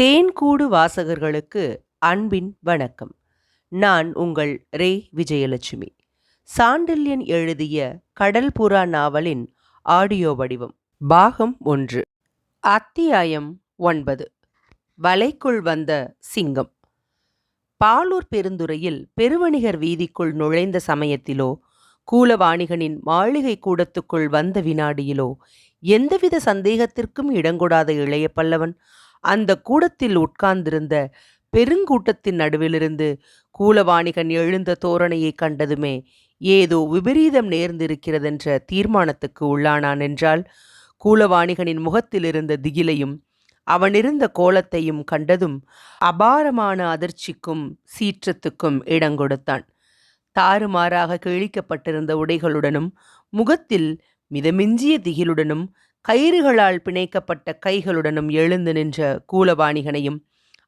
தேன்கூடு வாசகர்களுக்கு அன்பின் வணக்கம். நான் உங்கள் ரே. விஜயலட்சுமி. சாண்டில்யன் எழுதிய கடல் புறா நாவலின் ஆடியோ வடிவம் பாகம் ஒன்று அத்தியாயம் ஒன்பது வலைக்குள் வந்த சிங்கம். பாலூர் பெருந்துறையில் பெருவணிகர் வீதிக்குள் நுழைந்த சமயத்திலோ கூலவாணிகனின் மாளிகை கூடத்துக்குள் வந்த வினாடியிலோ எந்தவித சந்தேகத்திற்கும் இடங்கொடாத இளைய பல்லவன் அந்த கூடத்தில் உட்கார்ந்திருந்த பெருங்கூட்டத்தின் நடுவிலிருந்து கூலவாணிகன் எழுந்த தோரணையை கண்டதுமே ஏதோ விபரீதம் நேர்ந்திருக்கிறதென்ற தீர்மானத்துக்கு உள்ளானான் என்றால் கூலவாணிகனின் முகத்தில் இருந்த திகிலையும் அவனிருந்த கோலத்தையும் கண்டதும் அபாரமான அதிர்ச்சிக்கும் சீற்றத்துக்கும் இடங்கொடுத்தான் தாறுமாறாக கிழிக்கப்பட்டிருந்த உடைகளுடனும் முகத்தில் மிதமிஞ்சிய திகிலுடனும் கயிறுகளால் பிணைக்கப்பட்ட கைகளுடனும் எழுந்து நின்ற கூலவாணிகனையும்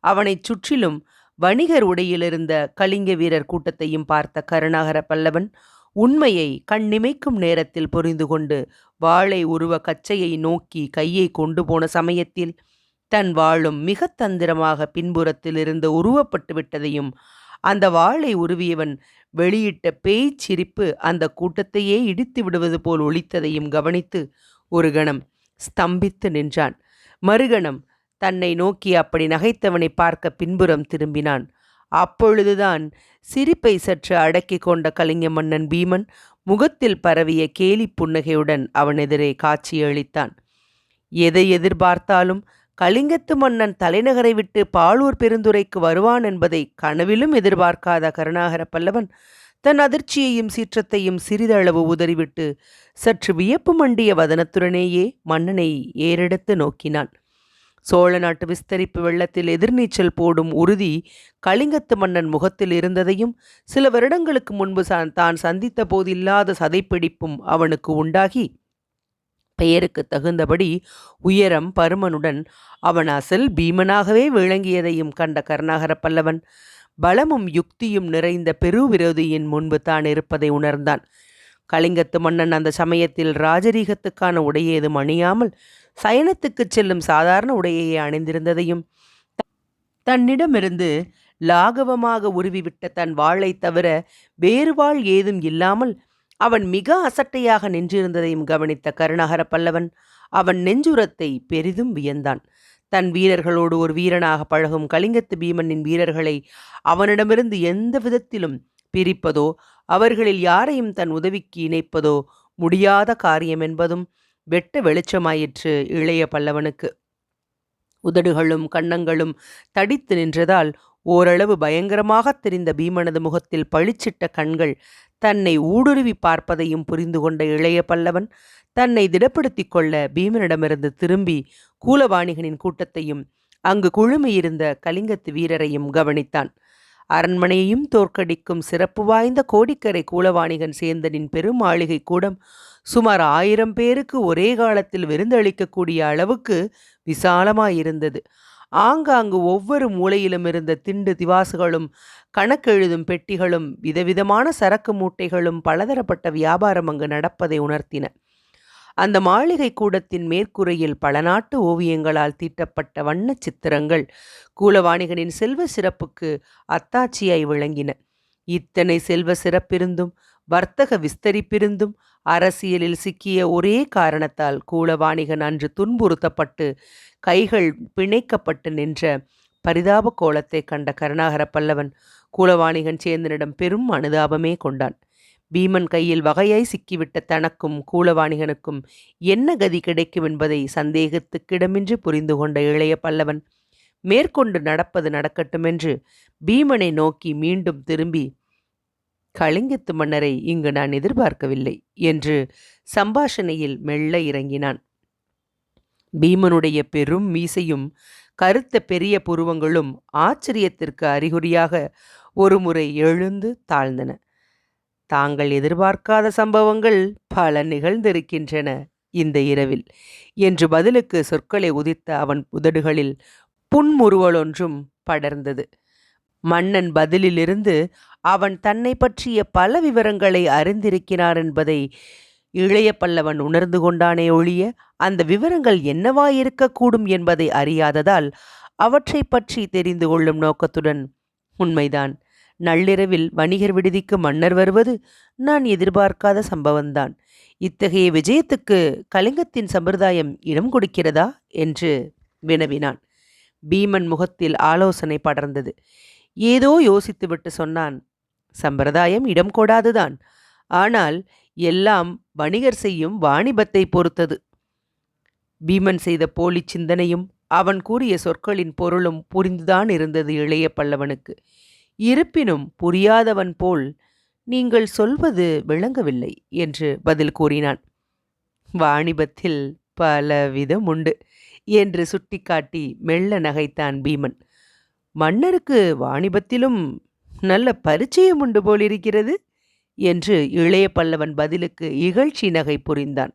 அவனைச் சுற்றிலும் வணிகர் உடையிலிருந்த கலிங்க வீரர் கூட்டத்தையும் பார்த்த கருணாகர பல்லவன் உண்மையை கண்ணிமைக்கும் நேரத்தில் புரிந்து கொண்டு வாளை உருவ கச்சையை நோக்கி கையை கொண்டு போன சமயத்தில் தன் வாளும் மிக தந்திரமாக பின்புறத்தில் இருந்து உருவப்பட்டு விட்டதையும் அந்த வாளை உருவியவன் வெளியிட்ட பேய்ச்சிரிப்பு அந்த கூட்டத்தையே இடித்து விடுவது போல் ஒழித்ததையும் கவனித்து ஒரு கணம் ஸ்தம்பித்து நின்றான். மறுகணம் தன்னை நோக்கி அப்படி நகைத்தவனை பார்க்க பின்புறம் திரும்பினான். அப்பொழுதுதான் சிரிப்பை சற்று அடக்கி கொண்ட கலிங்க மன்னன் பீமன் முகத்தில் பரவிய கேலி புன்னகையுடன் அவன் எதிரே காட்சியளித்தான் எதை எதிர்பார்த்தாலும் கலிங்கத்து மன்னன் தலைநகரை விட்டு பாலூர் பெருந்துரைக்கு வருவான் என்பதை கனவிலும் எதிர்பார்க்காத கருணாகர பல்லவன் தன் அதிர்ச்சியையும் சீற்றத்தையும் சிறிதளவு உதறிவிட்டு சற்று வியப்பு மண்டிய வதனத்துடனேயே மன்னனை ஏறெடுத்து நோக்கினான். சோழ நாட்டு விஸ்தரிப்பு வெள்ளத்தில் எதிர்நீச்சல் போடும் உறுதி கலிங்கத்து மன்னன் முகத்தில் இருந்ததையும் சில வருடங்களுக்கு முன்பு தான் சந்தித்த போதில்லாத சதைப்பிடிப்பும் அவனுக்கு உண்டாகி பெயருக்கு தகுந்தபடி உயரம் பருமனுடன் அவன் அசல் பீமனாகவே விளங்கியதையும் கண்ட கருணாகர பல்லவன் பலமும் யுக்தியும் நிறைந்த பெருவிரோதியின் முன்பு தான் இருப்பதை உணர்ந்தான். கலிங்கத்து மன்னன் அந்த சமயத்தில் ராஜரீகத்துக்கான உடையேதும் அணியாமல் சயனத்துக்குச் செல்லும் சாதாரண உடையையே அணிந்திருந்ததையும் தன்னிடமிருந்து லாகவமாக உருவிவிட்ட தன் வாளை தவிர வேறு வாழ் ஏதும் இல்லாமல் அவன் மிக அசட்டையாக நின்றிருந்ததையும் கவனித்த கருணாகர பல்லவன் அவன் நெஞ்சுரத்தை பெரிதும் வியந்தான். தன் வீரர்களோடு ஒரு வீரனாக பழகும் கலிங்கத்து பீமனின் வீரர்களை அவனிடமிருந்து எந்த விதத்திலும் பிரிப்பதோ அவர்களில் யாரையும் தன் உதவிக்கு இணைப்பதோ முடியாத காரியம் என்பதும் வெட்ட வெளிச்சமாயிற்று இளைய பல்லவனுக்கு. உதடுகளும் கன்னங்களும் தடித்து நின்றதால் ஓரளவு பயங்கரமாகத் தெரிந்த பீமனது முகத்தில் பளிச்சிட்ட கண்கள் தன்னை ஊடுருவி பார்ப்பதையும் புரிந்து கொண்ட இளைய பல்லவன் தன்னை திடப்படுத்திக் கொள்ள பீமனிடமிருந்து திரும்பி கூலவாணிகனின் கூட்டத்தையும் அங்கு குழுமையிருந்த கலிங்கத்து வீரரையும் கவனித்தான். அரண்மனையையும் தோற்கடிக்கும் சிறப்பு வாய்ந்த கோடிக்கரை கூலவாணிகன் சேந்தனின் பெரும் மாளிகை கூடம் சுமார் ஆயிரம் பேருக்கு ஒரே காலத்தில் விருந்தளிக்கக்கூடிய அளவுக்கு விசாலமாயிருந்தது. ஆங்காங்கு ஒவ்வொரு மூலையிலும் இருந்த திண்டு திவாசுகளும் கணக்கெழுதும் பெட்டிகளும் விதவிதமான சரக்கு மூட்டைகளும் பலதரப்பட்ட வியாபாரம் அங்கு நடப்பதை உணர்த்தின. அந்த மாளிகை கூடத்தின் மேற்கூரையில் பல நாட்டு ஓவியங்களால் தீட்டப்பட்ட வண்ண சித்திரங்கள் கூலவாணிகனின் செல்வ சிறப்புக்கு அத்தாட்சியாய் விளங்கின. இத்தனை செல்வ சிறப்பிருந்தும் வர்த்தக விஸ்தரிப்பிருந்தும் அரசியலில் சிக்கிய ஒரே காரணத்தால் கூலவாணிகன் அன்று துன்புறுத்தப்பட்டு கைகள் பிணைக்கப்பட்டு நின்ற பரிதாப கோலத்தை கண்ட கருணாகர பல்லவன் கூலவாணிகன் சேந்தனிடம் பெரும் அனுதாபமே கொண்டான். பீமன் கையில் வகையாய் சிக்கிவிட்ட தனக்கும் கூலவாணிகனுக்கும் என்ன கதி கிடைக்கும் என்பதை சந்தேகத்துக்கிடமின்றி புரிந்து கொண்ட இளைய பல்லவன் மேற்கொண்டு நடப்பது நடக்கட்டுமென்று பீமனை நோக்கி மீண்டும் திரும்பி கலிங்கத்து மன்னரை இங்கு நான் எதிர்பார்க்கவில்லை என்று சம்பாஷணையில் மெல்ல இறங்கினான். பீமனுடைய பெரும் மீசையும் கருத்த பெரிய புருவங்களும் ஆச்சரியத்திற்கு அறிகுறியாக ஒருமுறை எழுந்து தாழ்ந்தன. தாங்கள் எதிர்பார்க்காத சம்பவங்கள் பல நிகழ்ந்திருக்கின்றன இந்த இரவில் என்று பதிலுக்கு சொற்களை உதித்த அவன் உதடுகளில் புன்முறுவலொன்றும் படர்ந்தது. மன்னன் பதிலிலிருந்து அவன் தன்னை பற்றிய பல விவரங்களை அறிந்திருக்கிறார் என்பதை இளைய பல்லவன் உணர்ந்து கொண்டானே ஒழிய அந்த விவரங்கள் என்னவாயிருக்கக்கூடும் என்பதை அறியாததால் அவற்றை பற்றி தெரிந்து கொள்ளும் நோக்கத்துடன் உண்மைதான். நள்ளிரவில் வணிகர் விடுதிக்கு மன்னர் வருவது நான் எதிர்பார்க்காத சம்பவம்தான். இத்தகைய விஜயத்துக்கு கலிங்கத்தின் சம்பிரதாயம் இடம் கொடுக்கிறதா? என்று வினவினான். பீமன் முகத்தில் ஆலோசனை படர்ந்தது. ஏதோ யோசித்துவிட்டு சொன்னான் சம்பிரதாயம் இடம் கோடாதுதான். ஆனால் எல்லாம் வணிகர் செய்யும் வாணிபத்தை பொறுத்தது. பீமன் செய்த போலி சிந்தனையும் அவன் கூறிய சொற்களின் பொருளும் புரிந்துதான் இருந்தது இளைய பல்லவனுக்கு. இருப்பினும் புரியாதவன் போல் நீங்கள் சொல்வது விளங்கவில்லை என்று பதில் கூறினான். வாணிபத்தில் பல விதம் உண்டு என்று சுட்டிக்காட்டி மெல்ல நகைத்தான் பீமன். மன்னருக்கு வாணிபத்திலும் நல்ல பரிச்சயம் உண்டு போலிருக்கிறது என்று இளைய பல்லவன் பதிலுக்கு இகழ்ச்சி நகை புரிந்தான்.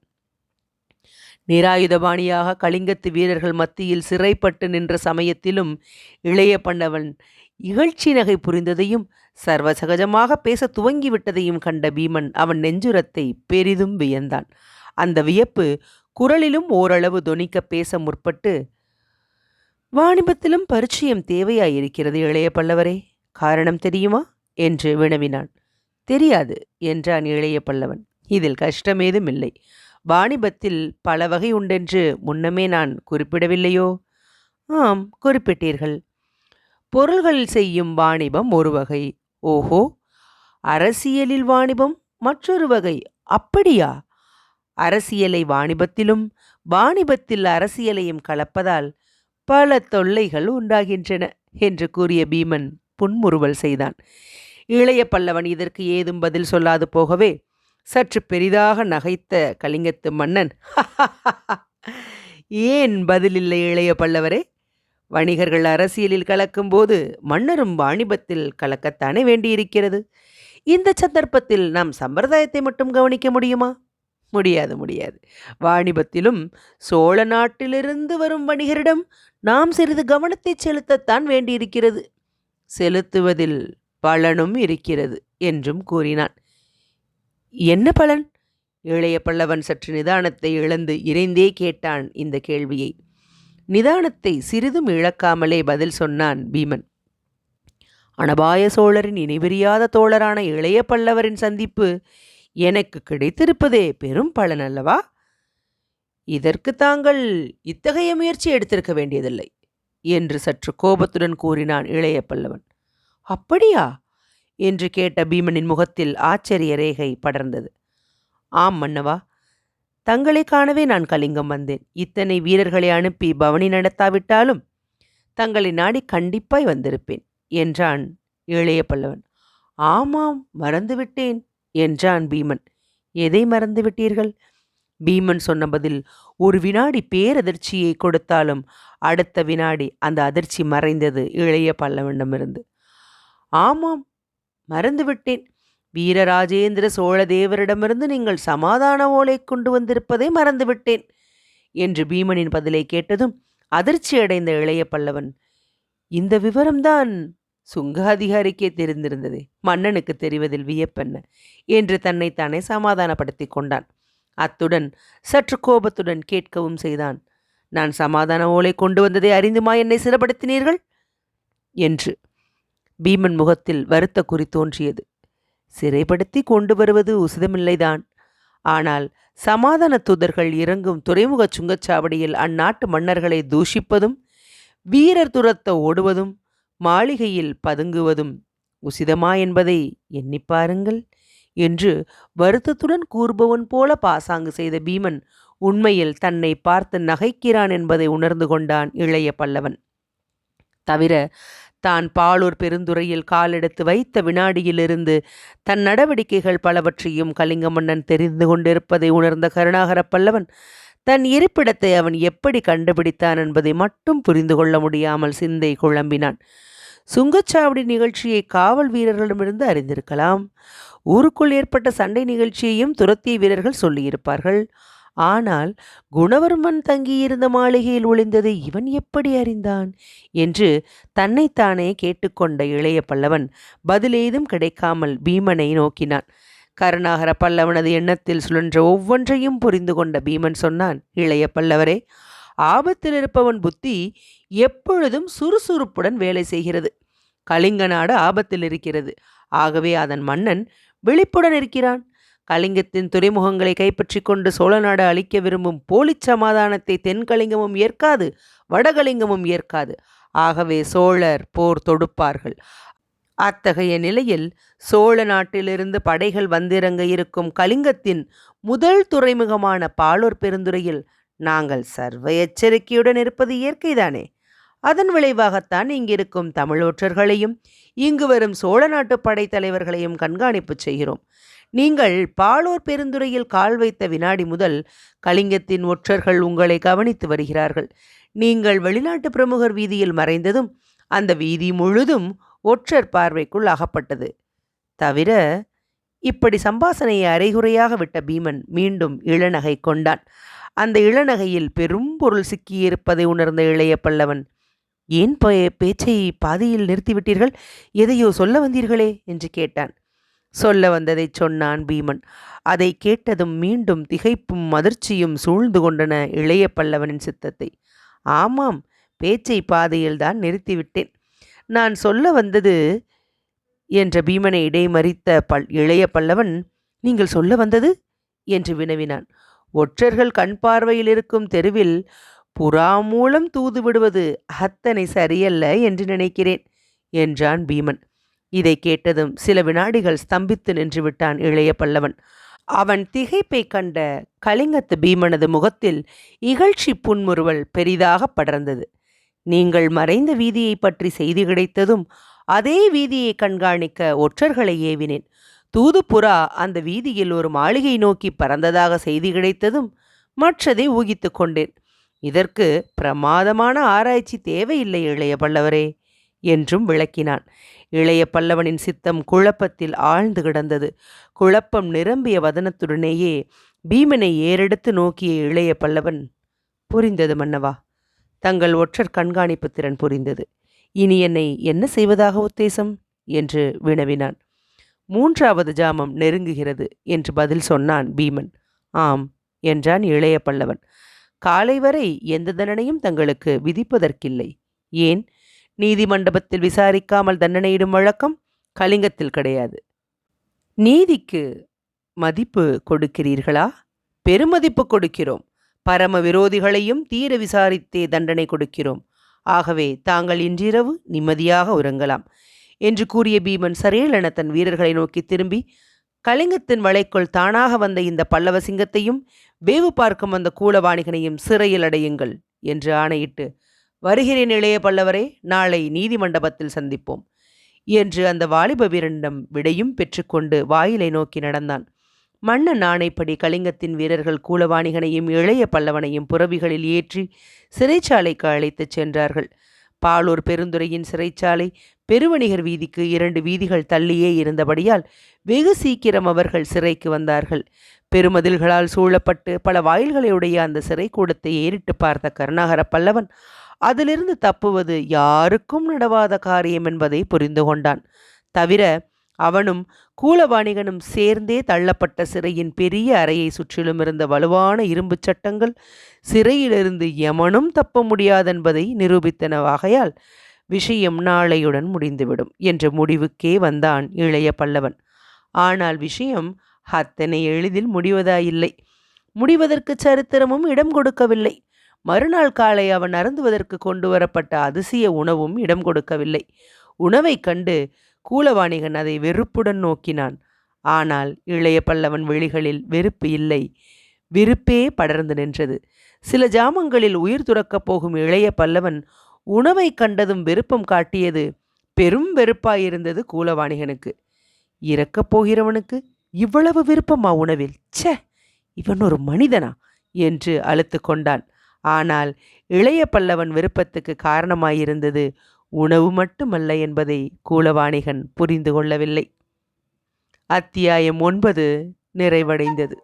நிராயுதபாணியாக கலிங்கத்து வீரர்கள் மத்தியில் சிறைப்பட்டு நின்ற சமயத்திலும் இளைய பல்லவன் இகழ்ச்சி நகை புரிந்ததையும் சர்வசகஜமாக பேச துவங்கிவிட்டதையும் கண்ட பீமன் அவன் நெஞ்சுரத்தை பெரிதும் வியந்தான். அந்த வியப்பு குரலிலும் ஓரளவு தொனிக்க பேச முற்பட்டு வாணிபத்திலும் பரிச்சயம் தேவையாயிருக்கிறது இளைய பல்லவரே காரணம் தெரியுமா? என்று வினவினான். தெரியாது என்றான் இளைய பல்லவன். இதில் கஷ்டமேதும் இல்லை. வாணிபத்தில் பல வகை உண்டென்று முன்னமே நான் குறிப்பிடவில்லையோ? ஆம் குறிப்பிட்டீர்கள். பொருள்கள் செய்யும் வாணிபம் ஒரு வகை. ஓஹோ! அரசியலில் வாணிபம் மற்றொரு வகை. அப்படியா? அரசியலை வாணிபத்திலும் வாணிபத்தில் அரசியலையும் கலப்பதால் பல தொல்லைகள் உண்டாகின்றன என்று கூறிய பீமன். புன்முறுவல் செய்தான். இளைய பல்லவன் இதற்கு ஏதும் பதில் சொல்லாது போகவே சற்று பெரிதாக நகைத்த கலிங்கத்து மன்னன். ஏன் பதிலில்லை இளைய பல்லவரே? வணிகர்கள் அரசியலில் கலக்கும்போது மன்னரும் வாணிபத்தில் கலக்கத்தானே வேண்டியிருக்கிறது? இந்த சந்தர்ப்பத்தில் நாம் சம்பிரதாயத்தை மட்டும் கவனிக்க முடியுமா? முடியாது முடியாது. வாணிபத்திலும் சோழ நாட்டிலிருந்து வரும் வணிகரிடம் நாம் சிறிது கவனத்தை செலுத்தத்தான் வேண்டியிருக்கிறது. செலுத்துவதில் பலனும் இருக்கிறது என்றும் கூறினான். என்ன பலன்? இளைய பல்லவன் சற்று நிதானத்தை இழந்து இறைந்தே கேட்டான் இந்த கேள்வியை. நிதானத்தை சிறிதும் இழக்காமலே பதில் சொன்னான் பீமன். அனபாய சோழரின் இணைபிரியாத தோழரான இளைய பல்லவரின் சந்திப்பு எனக்கு கிடைத்திருப்பதே பெரும் பலன் அல்லவா? இதற்கு தாங்கள் இத்தகைய முயற்சி எடுத்திருக்க வேண்டியதில்லை. என்று சற்று கோபத்துடன் கூறினான் இளைய பல்லவன். அப்படியா? என்று கேட்ட பீமனின் முகத்தில் ஆச்சரிய ரேகை படர்ந்தது. ஆம் மன்னவா. தங்களை காணவே நான் கலிங்கம் வந்தேன். இத்தனை வீரர்களை அனுப்பி பவனி நடத்தாவிட்டாலும் தங்களை நாடி கண்டிப்பாய் வந்திருப்பேன் என்றான் இளைய பல்லவன். ஆமாம் மறந்துவிட்டேன் என்றான் பீமன். எதை மறந்துவிட்டீர்கள்? பீமன் சொன்ன பதில் ஒரு வினாடி பேரதிர்ச்சியை கொடுத்தாலும் அடுத்த வினாடி அந்த அதிர்ச்சி மறைந்தது இளைய பல்லவனிடமிருந்து. ஆமாம் மறந்துவிட்டேன். வீரராஜேந்திர சோழ தேவரிடமிருந்து நீங்கள் சமாதான ஓலை கொண்டு வந்திருப்பதை மறந்துவிட்டேன் என்று பீமனின் பதிலை கேட்டதும் அதிர்ச்சி அடைந்த இளைய பல்லவன் இந்த விவரம்தான் சுங்க அதிகாரிக்கே தெரிந்திருந்தது மன்னனுக்கு தெரிவதில் வியப்பென்ன? என்று தன்னைத்தானே சமாதானப்படுத்தி கொண்டான். அத்துடன் சற்று கோபத்துடன் கேட்கவும் செய்தான். நான் சமாதான ஓலை கொண்டு வந்ததை அறிந்துமா என்னை சிறப்படுத்தினீர்கள்? என்று. பீமன் முகத்தில் வருத்த குறி தோன்றியது. சிறைப்படுத்தி கொண்டு வருவது உசிதமில்லைதான். ஆனால் சமாதான தூதர்கள் இறங்கும் துறைமுக சுங்கச்சாவடியில் அந்நாட்டு மன்னர்களை தூஷிப்பதும் வீரர் துரத்த ஓடுவதும் மாளிகையில் பதுங்குவதும் உசிதமா என்பதை எண்ணிப் பாருங்கள். என்று வருத்தத்துடன் கூறுபவன் போல பாசாங்கு செய்த பீமன் உண்மையில் தன்னை பார்த்து நகைக்கிறான் என்பதை உணர்ந்து கொண்டான் இளைய பல்லவன். தவிர தான் பாலூர் பெருந்துறையில் காலெடுத்து வைத்த வினாடியிலிருந்து தன் நடவடிக்கைகள் பலவற்றையும் கலிங்க மன்னன் தெரிந்து கொண்டிருப்பதை உணர்ந்த கருணாகர பல்லவன் தன் இருப்பிடத்தை அவன் எப்படி கண்டுபிடித்தான் என்பதை மட்டும் புரிந்து கொள்ள முடியாமல் சிந்தை குழம்பினான். சுங்கச்சாவடி நிகழ்ச்சியை காவல் வீரர்களிடமிருந்து அறிந்திருக்கலாம். ஊருக்குள் ஏற்பட்ட சண்டை நிகழ்ச்சியையும் துரத்திய வீரர்கள் சொல்லியிருப்பார்கள். ஆனால் குணவர்மன் தங்கியிருந்த மாளிகையில் ஒளிந்ததை இவன் எப்படி அறிந்தான்? என்று தன்னைத்தானே கேட்டுக்கொண்ட இளைய பல்லவன் பதிலேதும் கிடைக்காமல் பீமனை நோக்கினான். கருணாகர பல்லவனது எண்ணத்தில் சுழன்ற ஒவ்வொன்றையும் புரிந்து கொண்ட பீமன் சொன்னான் இளைய பல்லவரே ஆபத்தில் இருப்பவன் புத்தி எப்பொழுதும் சுறுசுறுப்புடன் வேலை செய்கிறது. கலிங்க நாடு ஆபத்தில் இருக்கிறது. ஆகவே அதன் மன்னன் விழிப்புடன் இருக்கிறான். கலிங்கத்தின் துறைமுகங்களை கைப்பற்றி கொண்டு சோழ நாடு அழிக்க விரும்பும் போலிச் சமாதானத்தை தென்கலிங்கமும் ஏற்காது வடகலிங்கமும் ஏற்காது. ஆகவே சோழர் போர் தொடுப்பார்கள். அத்தகைய நிலையில் சோழ நாட்டிலிருந்து படைகள் வந்திறங்க இருக்கும் கலிங்கத்தின் முதல் துறைமுகமான பாலூர் பெருந்துறையில் நாங்கள் சர்வ எச்சரிக்கையுடன் இருப்பது இயற்கைதானே? அதன் விளைவாகத்தான் இங்கிருக்கும் தமிழொற்றர்களையும் இங்கு வரும் சோழ நாட்டு படைத்தலைவர்களையும் கண்காணிப்பு செய்கிறோம். நீங்கள் பாலூர் பெருந்துறையில் கால் வைத்த வினாடி முதல் கலிங்கத்தின் ஒற்றர்கள் உங்களை கவனித்து வருகிறார்கள். நீங்கள் வெளிநாட்டு பிரமுகர் வீதியில் மறைந்ததும் அந்த வீதி முழுதும் ஒற்றர் பார்வைக்குள் அகப்பட்டது. தவிர இப்படி சம்பாசனையை அரைகுறையாக விட்ட பீமன் மீண்டும் இளநகை கொண்டான். அந்த இளநகையில் பெரும் பொருள் சிக்கியிருப்பதை உணர்ந்த இளைய பல்லவன் ஏன் பேச்சை பாதியில் நிறுத்திவிட்டீர்கள்? எதையோ சொல்ல வந்தீர்களே? என்று கேட்டான். சொல்ல வந்ததை சொன்னான் பீமன். அதை கேட்டதும் மீண்டும் திகைப்பும் அதிர்ச்சியும் சூழ்ந்து கொண்டன இளைய பல்லவனின் சித்தத்தை. ஆமாம் பேச்சை பாதையில்தான் நிறுத்திவிட்டேன். நான் சொல்ல வந்தது என்ற பீமனை இடைமறித்த பல் இளைய பல்லவன் நீங்கள் சொல்ல வந்தது? என்று வினவினான். ஒற்றர்கள் கண் பார்வையில் இருக்கும் தெருவில் புறா மூலம் தூது விடுவது அத்தனை சரியல்ல என்று நினைக்கிறேன் என்றான் பீமன். இதை கேட்டதும் சில வினாடிகள் ஸ்தம்பித்து நின்று விட்டான் இளைய பல்லவன். அவன் திகைப்பை கண்ட கலிங்கத்து பீமனது முகத்தில் இகழ்ச்சி புன்முறுவல் பெரிதாக படர்ந்தது. நீங்கள் மறைந்த வீதியை பற்றி செய்தி கிடைத்ததும் அதே வீதியை கண்காணிக்க ஒற்றர்களை ஏவினேன். தூதுப்புறா அந்த வீதியில் ஒரு மாளிகை நோக்கி பறந்ததாக செய்தி கிடைத்ததும் மற்றதை ஊகித்து கொண்டேன். இதற்கு பிரமாதமான ஆராய்ச்சி தேவையில்லை இளைய பல்லவரே என்றும் விளக்கினான். இளைய பல்லவனின் சித்தம் குழப்பத்தில் ஆழ்ந்து கிடந்தது. குழப்பம் நிரம்பிய வதனத்துடனேயே பீமனை ஏறெடுத்து நோக்கிய இளைய பல்லவன் புரிந்தது மன்னவா தங்கள் ஒற்றர் கண்காணிப்பு திறன் புரிந்தது. இனி என்னை என்ன செய்வதாக உத்தேசம்? என்று வினவினான். மூன்றாவது ஜாமம் நெருங்குகிறது என்று பதில் சொன்னான் பீமன். ஆம் என்றான் இளைய பல்லவன். காலை வரை எந்த தண்டனையும் தங்களுக்கு விதிப்பதற்கில்லை. ஏன்? நீதிமண்டபத்தில் விசாரிக்காமல் தண்டனையிடும் வழக்கம் கலிங்கத்தில் கிடையாது. நீதிக்கு மதிப்பு கொடுக்கிறீர்களா? பெருமதிப்பு கொடுக்கிறோம். பரம விரோதிகளையும் தீர விசாரித்தே தண்டனை கொடுக்கிறோம். ஆகவே தாங்கள் இன்றிரவு நிம்மதியாக உறங்கலாம். என்று கூறிய பீமன் சரேலென தன் வீரர்களை நோக்கி திரும்பி கலிங்கத்தின் வளைக்குள் தானாக வந்த இந்த பல்லவ சிங்கத்தையும் வேவு பார்க்கும் அந்த கூலவாணிகனையும் சிறையில் அடையுங்கள் என்று ஆணையிட்டு வருகிறேன் இளைய பல்லவரே நாளை நீதிமண்டபத்தில் சந்திப்போம் என்று அந்த வாலிப வீரனிடம் விடையும் பெற்றுக்கொண்டு வாயிலை நோக்கி நடந்தான். மன்னன் ஆணைப்படி கலிங்கத்தின் வீரர்கள் கூலவாணிகனையும் இளைய பல்லவனையும் புறவிகளில் ஏற்றி சிறைச்சாலைக்கு அழைத்துச் சென்றார்கள். பாலூர் பெருந்துறையின் சிறைச்சாலை பெருவணிகர் வீதிக்கு இரண்டு வீதிகள் தள்ளியே இருந்தபடியால் வெகு சீக்கிரம் அவர்கள் சிறைக்கு வந்தார்கள். பெருமதில்களால் சூழப்பட்டு பல வாயில்களையுடைய அந்த சிறை கூடத்தை ஏறிட்டு பார்த்த கருணாகர பல்லவன் அதிலிருந்து தப்புவது யாருக்கும் நடவாத காரியம் என்பதை புரிந்து கொண்டான். தவிர அவனும் கூலவாணிகனும் சேர்ந்தே தள்ளப்பட்ட சிறையின் பெரிய அறையை சுற்றிலும் இருந்த வலுவான இரும்புச் சட்டங்கள் சிறையிலிருந்து எமனும் தப்ப முடியாதென்பதை நிரூபித்தனவாகையால் விஷயம் நாளையுடன் முடிந்துவிடும் என்ற முடிவுக்கே வந்தான் இளைய பல்லவன். ஆனால் விஷயம் அத்தனை எளிதில் முடிவதாயில்லை முடிவதற்கு சரித்திரமும் இடம் கொடுக்கவில்லை. மறுநாள் காலை அவன் அருந்துவதற்கு கொண்டு வரப்பட்ட அதிசய உணவும் இடம் கொடுக்கவில்லை. உணவைக் கண்டு கூலவாணிகன் அதை வெறுப்புடன் நோக்கினான். ஆனால் இளைய பல்லவன் வெளிகளில் வெறுப்பு இல்லை. விருப்பே படர்ந்து நின்றது. சில ஜாமங்களில் உயிர் துறக்கப் போகும் இளைய பல்லவன் உணவை கண்டதும் விருப்பம் காட்டியது பெரும் வெறுப்பாயிருந்தது கூலவாணிகனுக்கு. இறக்கப் போகிறவனுக்கு இவ்வளவு விருப்பமா உணவில்? ச்சே இவன் ஒரு மனிதனா? என்று அழுத்து கொண்டான். ஆனால் இளைய பல்லவன் விருப்பத்துக்கு காரணமாயிருந்தது உணவு மட்டுமல்ல என்பதை கூலவாணிகன் புரிந்து கொள்ளவில்லை. அத்தியாயம் ஒன்பது நிறைவடைந்தது.